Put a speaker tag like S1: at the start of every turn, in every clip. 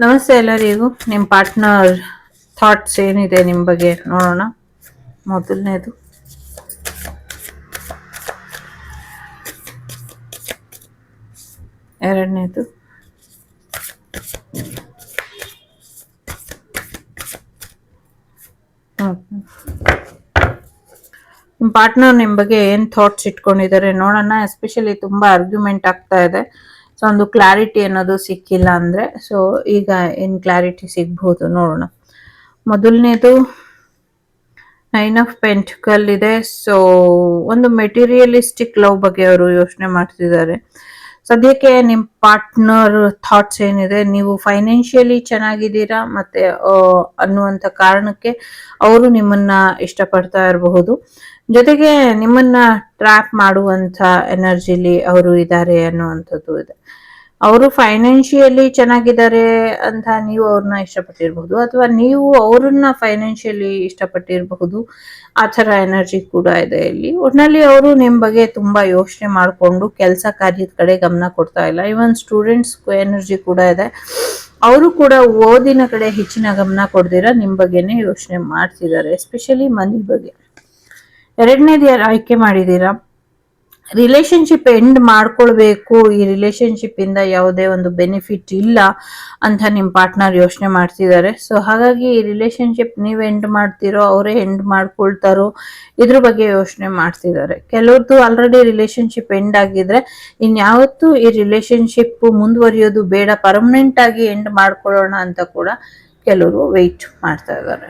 S1: ನಮಸ್ತೆ ಎಲ್ಲರಿಗೂ. ನಿಮ್ಮ ಪಾರ್ಟ್ನರ್ ಥಾಟ್ಸ್ ಏನಿದೆ ನಿಮ್ಮ ಬಗ್ಗೆ ನೋಡೋಣ. ಮೊದಲನೇದು. ಎರಡನೇದು. ನಿಮ್ಮ ಪಾರ್ಟ್ನರ್ ನಿಮ್ಮ ಬಗ್ಗೆ ಏನು ಥಾಟ್ಸ್ ಇಟ್ಕೊಂಡಿದ್ದಾರೆ ನೋಡೋಣ ಎಸ್ಪೆಷಲಿ ತುಂಬ ಆರ್ಗ್ಯುಮೆಂಟ್ ಆಗ್ತಾ ಇದೆ. ಸೊ ಒಂದು ಕ್ಲಾರಿಟಿ ಅನ್ನೋದು ಸಿಕ್ಕಿಲ್ಲ ಅಂದರೆ ಸೊ ಈಗ ಏನು ಕ್ಲಾರಿಟಿ ಸಿಗ್ಬೋದು ನೋಡೋಣ. ಮೊದಲನೇದು ನೈನ್ ಆಫ್ ಪೆಂಟಿಕಲ್ ಇದೆ. ಸೊ ಒಂದು ಮೆಟೀರಿಯಲಿಸ್ಟಿಕ್ ಲವ್ ಬಗ್ಗೆ ಅವರು ಯೋಚನೆ ಮಾಡ್ತಿದ್ದಾರೆ. ಸದ್ಯಕ್ಕೆ ನಿಮ್ಮ ಪಾರ್ಟ್ನರ್ ಥಾಟ್ಸ್ ಏನಿದೆ? ನೀವು ಫೈನಾನ್ಷಿಯಲಿ ಚೆನ್ನಾಗಿದ್ದೀರಾ? ಮತ್ತೆ ಅನ್ನುವಂಥ ಕಾರಣಕ್ಕೆ ಅವರು ನಿಮ್ಮನ್ನ ಇಷ್ಟಪಡ್ತಾ ಇರಬಹುದು. ಜೊತೆಗೆ ನಿಮ್ಮನ್ನ ಟ್ರ್ಯಾಪ್ ಮಾಡುವಂಥ ಎನರ್ಜಿಲಿ ಅವರು ಇದ್ದಾರೆ ಅನ್ನುವಂಥದ್ದು ಇದೆ. ಅವರು ಫೈನಾನ್ಷಿಯಲಿ ಚೆನ್ನಾಗಿದ್ದಾರೆ ಅಂತ ನೀವು ಅವ್ರನ್ನ ಇಷ್ಟಪಟ್ಟಿರಬಹುದು ಅಥವಾ ನೀವು ಅವ್ರನ್ನ ಫೈನಾನ್ಷಿಯಲಿ ಇಷ್ಟಪಟ್ಟಿರಬಹುದು, ಆ ಥರ ಎನರ್ಜಿ ಕೂಡ ಇದೆ ಇಲ್ಲಿ. ಒಟ್ನಲ್ಲಿ ಅವರು ನಿಮ್ಮ ಬಗ್ಗೆ ತುಂಬ ಯೋಚನೆ ಮಾಡಿಕೊಂಡು ಕೆಲಸ ಕಾರ್ಯದ ಕಡೆ ಗಮನ ಕೊಡ್ತಾ ಇಲ್ಲ. ಇವನ್ ಸ್ಟೂಡೆಂಟ್ಸ್ ಎನರ್ಜಿ ಕೂಡ ಇದೆ. ಅವರು ಕೂಡ ಓದಿನ ಕಡೆ ಹೆಚ್ಚಿನ ಗಮನ ಕೊಡ್ದಿರ ನಿಮ್ಮ ಬಗ್ಗೆನೇ ಯೋಚನೆ ಮಾಡ್ತಿದ್ದಾರೆ ಎಸ್ಪೆಷಲಿ ಮನಿ ಬಗ್ಗೆ. ಎರಡನೇದು ಯಾರು ಆಯ್ಕೆ ಮಾಡಿದ್ದೀರಾ? ರಿಲೇಶನ್ಶಿಪ್ ಎಂಡ್ ಮಾಡ್ಕೊಳ್ಬೇಕು. ಈ ರಿಲೇಶನ್ಶಿಪ್ ಇಂದ ಯಾವುದೇ ಒಂದು ಬೆನಿಫಿಟ್ ಇಲ್ಲ ಅಂತ ನಿಮ್ಮ ಪಾರ್ಟ್ನರ್ ಯೋಚನೆ ಮಾಡ್ತಿದ್ದಾರೆ ಸೊ ಹಾಗಾಗಿ ಈ ರಿಲೇಶನ್ಶಿಪ್ ನೀವು ಎಂಡ್ ಮಾಡ್ತಿರೋ, ಅವರೇ ಎಂಡ್ ಮಾಡ್ಕೊಳ್ತಾರೋ, ಇದ್ರ ಬಗ್ಗೆ ಯೋಚನೆ ಮಾಡ್ತಿದ್ದಾರೆ ಕೆಲವ್ರದ್ದು ಆಲ್ರೆಡಿ ರಿಲೇಶನ್ಶಿಪ್ ಎಂಡ್ ಆಗಿದ್ರೆ, ಇನ್ಯಾವತ್ತೂ ಈ ರಿಲೇಶನ್ಶಿಪ್ ಮುಂದುವರಿಯೋದು ಬೇಡ ಪರ್ಮನೆಂಟ್ ಆಗಿ ಎಂಡ್ ಮಾಡ್ಕೊಳ್ಳೋಣ ಅಂತ ಕೂಡ ಕೆಲವರು ವೆಯ್ಟ್ ಮಾಡ್ತಾ ಇದ್ದಾರೆ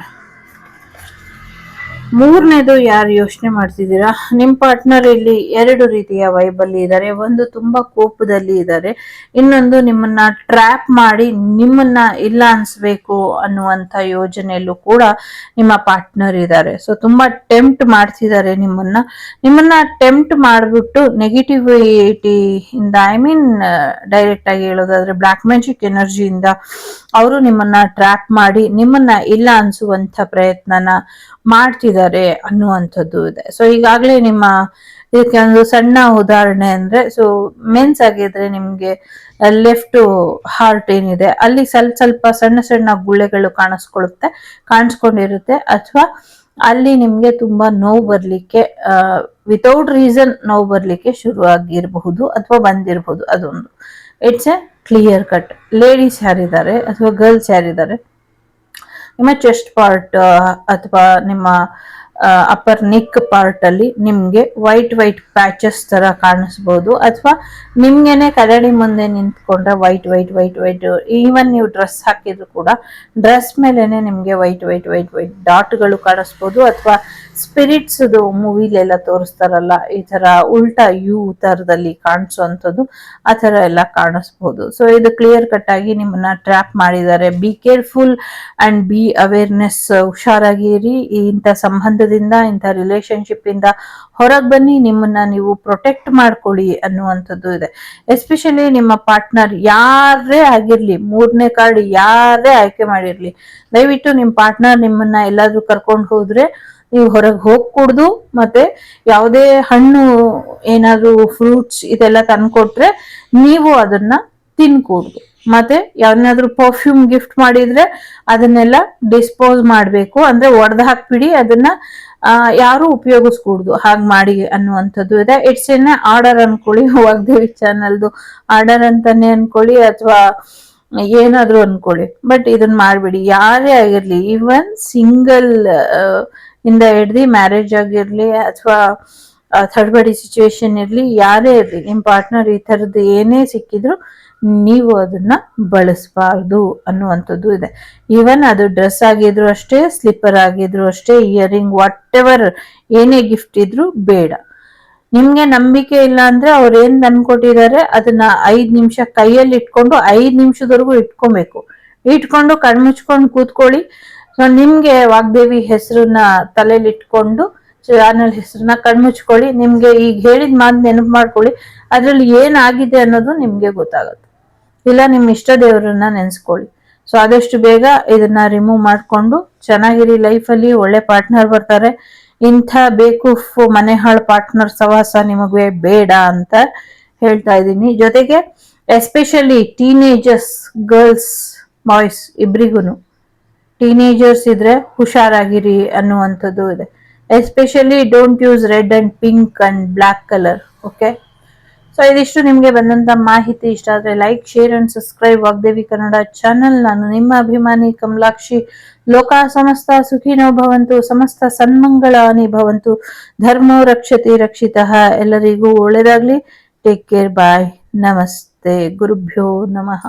S1: ಮೂರನೇದು ಯಾರು ಯೋಚನೆ ಮಾಡ್ತಿದ್ದೀರಾ? ನಿಮ್ಮ ಪಾರ್ಟ್ನರ್ ಇಲ್ಲಿ ಎರಡು ರೀತಿಯ ವೈಬಲ್ಲಿ ಇದ್ದಾರೆ. ಒಂದು ತುಂಬಾ ಕೋಪದಲ್ಲಿ ಇದ್ದಾರೆ. ಇನ್ನೊಂದು ನಿಮ್ಮನ್ನ ಟ್ರ್ಯಾಪ್ ಮಾಡಿ ನಿಮ್ಮನ್ನ ಇಲ್ಲ ಅನ್ಸ್ಬೇಕು ಅನ್ನುವಂಥ ಯೋಜನೆಯಲ್ಲೂ ಕೂಡ ನಿಮ್ಮ ಪಾರ್ಟ್ನರ್ ಇದ್ದಾರೆ. ಸೊ ತುಂಬಾ ಟೆಂಪ್ಟ್ ಮಾಡ್ತಿದ್ದಾರೆ ನಿಮ್ಮನ್ನ. ನಿಮ್ಮನ್ನ ಟೆಂಪ್ಟ್ ಮಾಡಿಬಿಟ್ಟು ನೆಗೆಟಿವಿಟಿ ಇಂದ ಐ ಮೀನ್ ಡೈರೆಕ್ಟ್ ಆಗಿ ಹೇಳೋದಾದ್ರೆ ಬ್ಲ್ಯಾಕ್ ಮ್ಯಾಜಿಕ್ ಎನರ್ಜಿಯಿಂದ ಅವರು ನಿಮ್ಮನ್ನ ಟ್ರ್ಯಾಪ್ ಮಾಡಿ ನಿಮ್ಮನ್ನ ಇಲ್ಲ ಅನ್ಸುವಂತ ಪ್ರಯತ್ನನ ಮಾಡ್ತಿದ್ದಾರೆ. ಅನ್ನುವಂಥದ್ದು ಇದೆ. ಸೊ ಈಗಾಗಲೇ ನಿಮ್ಮ ಇದಕ್ಕೆ ಒಂದು ಸಣ್ಣ ಉದಾಹರಣೆ ಅಂದ್ರೆ ಸೊ ಮೆನ್ಸ್ ಆಗಿದ್ರೆ ನಿಮ್ಗೆ ಲೆಫ್ಟ್ ಹಾರ್ಟ್ ಏನಿದೆ, ಅಲ್ಲಿ ಸ್ವಲ್ಪ ಸ್ವಲ್ಪ ಸಣ್ಣ ಸಣ್ಣ ಗುಳ್ಳೆಗಳು ಕಾಣಿಸ್ಕೊಳ್ಳುತ್ತೆ, ಕಾಣಿಸ್ಕೊಂಡಿರುತ್ತೆ, ಅಥವಾ ಅಲ್ಲಿ ನಿಮ್ಗೆ ತುಂಬಾ ನೋವು ಬರ್ಲಿಕ್ಕೆ ವಿತೌಟ್ ರೀಸನ್ ನೋವು ಬರ್ಲಿಕ್ಕೆ ಶುರು ಆಗಿರಬಹುದು ಅಥವಾ ಬಂದಿರಬಹುದು ಅದೊಂದು. It's a clear cut ladies ಯಾರಿದ್ದಾರೆ ಅಥವಾ ಗರ್ಲ್ಸ್ ಯಾರಿದ್ದಾರೆ? ನಿಮ್ಮ ಚೆಸ್ಟ್ ಪಾರ್ಟ್ ಅಥವಾ ನಿಮ್ಮ ಅಪ್ಪರ್ ನಿಕ್ ಪಾರ್ಟ್ ಅಲ್ಲಿ ನಿಮ್ಗೆ ವೈಟ್ ವೈಟ್ ಪ್ಯಾಚಸ್ ತರ ಕಾಣಿಸ್ಬೋದು. ಅಥವಾ ನಿಮ್ಗೆನೆ ಕನ್ನಡಿ ಮುಂದೆ ನಿಂತ್ಕೊಂಡ್ರೆ white white white white even ನೀವು ಡ್ರೆಸ್ ಹಾಕಿದ್ರು ಕೂಡ ಡ್ರೆಸ್ ಮೇಲೆನೆ ನಿಮ್ಗೆ ವೈಟ್ ವೈಟ್ ವೈಟ್ ವೈಟ್ ಡಾಟ್ಗಳು ಕಾಣಿಸ್ಬೋದು. ಅಥವಾ ಸ್ಪಿರಿಟ್ಸ್ ಮೂವಿಲೆಲ್ಲ ತೋರಿಸ್ತಾರಲ್ಲ, ಈ ತರ ಉಲ್ಟಾ ಯು ತರದಲ್ಲಿ ಕಾಣಿಸುವಂಥದ್ದು ಆ ತರ ಎಲ್ಲ ಕಾಣಿಸ್ಬೋದು. ಸೊ ಇದು ಕ್ಲಿಯರ್ ಕಟ್ ಆಗಿ ನಿಮ್ಮನ್ನ ಟ್ರ್ಯಾಪ್ ಮಾಡಿದ್ದಾರೆ. Be careful and be awareness ಹುಷಾರಾಗಿರಿ. ಇಂತ ಇಂಥ ಸಂಬಂಧದಿಂದ ಇಂಥ ರಿಲೇಶನ್ಶಿಪ್ ಇಂದ ಹೊರಗೆ ಬನ್ನಿ, ನಿಮ್ಮನ್ನ ನೀವು ಪ್ರೊಟೆಕ್ಟ್ ಮಾಡ್ಕೊಳ್ಳಿ ಅನ್ನುವಂಥದ್ದು ಇದೆ. ಎಸ್ಪೆಷಲಿ ನಿಮ್ಮ ಪಾರ್ಟ್ನರ್ ಯಾರೇ ಆಗಿರ್ಲಿ, ಮೂರನೇ ಕಾರ್ಡ್ ಯಾರೇ ಆಯ್ಕೆ ಮಾಡಿರ್ಲಿ, ದಯವಿಟ್ಟು ನಿಮ್ಮ ಪಾರ್ಟ್ನರ್ ನಿಮ್ಮನ್ನ ಎಲ್ಲಾದ್ರೂ ಕರ್ಕೊಂಡು ಹೋದ್ರೆ ನೀವು ಹೊರಗೆ ಹೋಗ್ಕೂಡ್ದು, ಮತ್ತೆ ಯಾವುದೇ ಹಣ್ಣು ಏನಾದ್ರು ಫ್ರೂಟ್ಸ್ ಇದೆಲ್ಲ ತಂದ್ಕೊಟ್ರೆ ನೀವು ಅದನ್ನ ತಿನ್ಕೂಡ್ದು. ಮತ್ತೆ ಯಾವ್ದಾದ್ರು ಪರ್ಫ್ಯೂಮ್ ಗಿಫ್ಟ್ ಮಾಡಿದ್ರೆ ಅದನ್ನೆಲ್ಲ ಡಿಸ್ಪೋಸ್ ಮಾಡಬೇಕು. ಅಂದ್ರೆ ಒಡೆದು ಹಾಕ್ಬಿಡಿ, ಅದನ್ನ ಯಾರು ಉಪಯೋಗಿಸ್ಕೂಡ್ದು. ಹಾಗೆ ಮಾಡಿ ಅನ್ನುವಂಥದ್ದು ಇದೆ. ಇಟ್ಸ್ ಎನ್ ಆರ್ಡರ್ ಅನ್ಕೊಳ್ಳಿ ವಾಗ್ದೇವಿ ಚಾನಲ್ದು ಆರ್ಡರ್ ಅಂತಾನೆ ಅನ್ಕೊಳ್ಳಿ, ಅಥವಾ ಏನಾದ್ರೂ ಅನ್ಕೊಳ್ಳಿ. ಬಟ್ ಇದನ್ನ ಮಾಡ್ಬಿಡಿ. ಯಾರೇ ಆಗಿರ್ಲಿ ಈವನ್ ಸಿಂಗಲ್ ಇಂದ ಹಿಡ್ದು ಮ್ಯಾರೇಜ್ ಆಗಿರ್ಲಿ, ಅಥವಾ ಥರ್ಡ್ ಪಾರ್ಟಿ ಸಿಚುವೇಶನ್ ಇರಲಿ, ಯಾರೇ ಇರಲಿ ನಿಮ್ಮ ಪಾರ್ಟ್ನರ್ ಈ ಥರದ್ದು ಏನೇ ಸಿಕ್ಕಿದ್ರು ನೀವು ಅದನ್ನ ಬಳಸಬಾರ್ದು ಅನ್ನುವಂಥದ್ದು ಇದೆ. ಈವನ್ ಅದು ಡ್ರೆಸ್ ಆಗಿದ್ರು ಅಷ್ಟೇ ಸ್ಲಿಪ್ಪರ್ ಆಗಿದ್ರು ಅಷ್ಟೇ ಇಯರಿಂಗ್ ವಾಟ್ ಎವರ್ ಏನೇ ಗಿಫ್ಟ್ ಇದ್ರು ಬೇಡ. ನಿಮ್ಗೆ ನಂಬಿಕೆ ಇಲ್ಲ ಅಂದ್ರೆ ಅವ್ರು ಏನ್ ಅನ್ಕೊಟ್ಟಿದ್ದಾರೆ ಅದನ್ನ ಐದ್ ನಿಮಿಷ ಕೈಯಲ್ಲಿ ಇಟ್ಕೊಂಡು ಐದ್ ನಿಮಿಷದವರೆಗೂ ಇಟ್ಕೊಬೇಕು. ಇಟ್ಕೊಂಡು ಕಣ್ಮುಚ್ಕೊಂಡು ಕೂತ್ಕೊಳ್ಳಿ. ಸೊ ನಿಮ್ಗೆ ವಾಗ್ದೇವಿ ಹೆಸರನ್ನ ತಲೆಯಲ್ಲಿ ಇಟ್ಕೊಂಡು ಚಾನಲ್ ಹೆಸರನ್ನ ಕಣ್ಮುಚ್ಕೊಳ್ಳಿ, ನಿಮ್ಗೆ ಈಗ ಹೇಳಿದ ಮಾತು ನೆನಪು ಮಾಡ್ಕೊಳ್ಳಿ, ಅದ್ರಲ್ಲಿ ಏನಾಗಿದೆ ಅನ್ನೋದು ನಿಮ್ಗೆ ಗೊತ್ತಾಗುತ್ತೆ. ಇಲ್ಲ ನಿಮ್ ಇಷ್ಟ ದೇವರನ್ನ ನೆನ್ಸ್ಕೊಳ್ಳಿ. ಸೊ ಆದಷ್ಟು ಬೇಗ ಇದನ್ನ ರಿಮೂವ್ ಮಾಡ್ಕೊಂಡು, ಚೆನ್ನಾಗಿರಿ ಲೈಫಲ್ಲಿ ಒಳ್ಳೆ ಪಾರ್ಟ್ನರ್ ಬರ್ತಾರೆ. ಇಂಥ ಬೇಕು ಮನೆ ಹಾಳು ಪಾರ್ಟ್ನರ್ ಸವಾಸ ನಿಮಗೆ ಬೇಡ ಅಂತ ಹೇಳ್ತಾ ಇದ್ದೀನಿ. ಜೊತೆಗೆ ಎಸ್ಪೆಷಲಿ ಟೀನೇಜರ್ಸ್ ಗರ್ಲ್ಸ್ ಬಾಯ್ಸ್ ಇಬ್ರಿಗೂ ಟೀನೇಜರ್ಸ್ ಇದ್ರೆ ಹುಷಾರಾಗಿರಿ ಅನ್ನುವಂಥದ್ದು ಇದೆ. Especially don't use red and pink and black colour okay so ಇದಿಷ್ಟು ನಿಮಗೆ ಬಂದಂತ ಮಾಹಿತಿ. ಇಷ್ಟ ಆದರೆ like share and subscribe Vagdevi Kannada channel ನಾನು ನಿಮ್ಮ ಅಭಿಮಾನಿ ಕಮಲಾಕ್ಷಿ. ಲೋಕ ಸಮಸ್ತ ಸುಖಿನೋ ಭವಂತು, ಸಮಸ್ತ ಸನ್ಮಂಗಳಾನಿ ಭವಂತು. ಧರ್ಮೋ ರಕ್ಷತಿ ರಕ್ಷಿತ. ಎಲ್ಲರಿಗೂ ಒಳ್ಳೆದಾಗ್ಲಿ. ಟೇಕ್ ಕೇರ್ ಬಾಯ್ ನಮಸ್ತೆ. ಗುರುಭ್ಯೋ ನಮಃ.